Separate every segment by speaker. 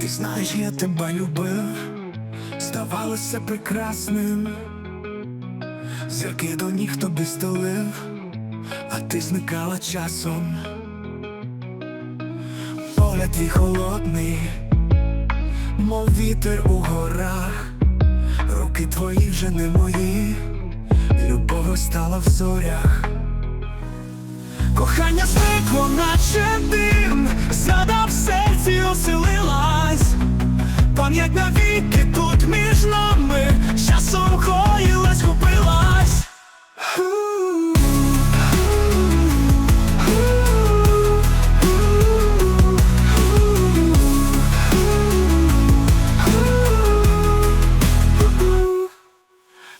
Speaker 1: Ти знаєш, я тебе любив, здавалося прекрасним. Зірки до ніг тобі стелив, а ти зникала часом. Погляд твій холодний, мов вітер у горах, руки твої вже не мої, любов стала в зорях. Кохання зникло, наче дим, згадав в серці оселилась. Пам'ять навіки тут між нами, часом коїлась, купилась.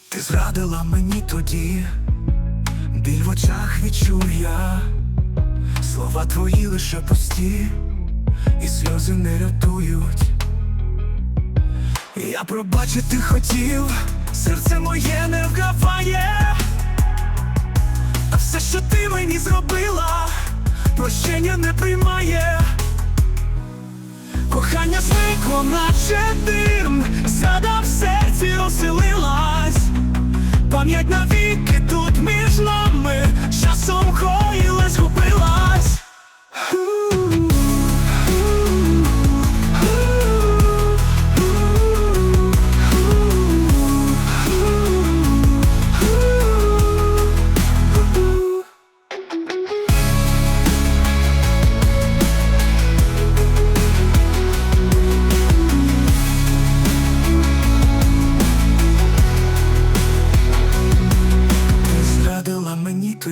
Speaker 1: Ти зрадила мені тоді, біль в очах відчув я, слова твої лише пусті, і сльози не рятують. Я пробачити хотів, серце моє не вгаває, а все, що ти мені зробила, прощення не приймає. Кохання зникло, наче дим, згадав в серці оселилась.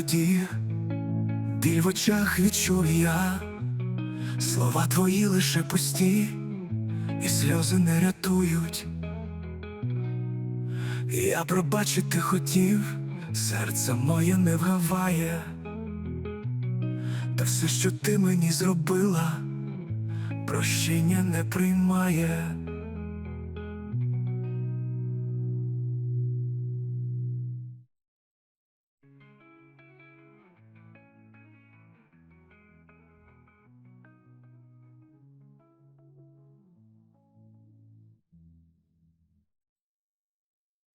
Speaker 1: Тоді, біль в очах відчув я, слова твої лише пусті, і сльози не рятують. Я пробачити хотів, серце моє не вгаває, та все, що ти мені зробила, прощення не приймає.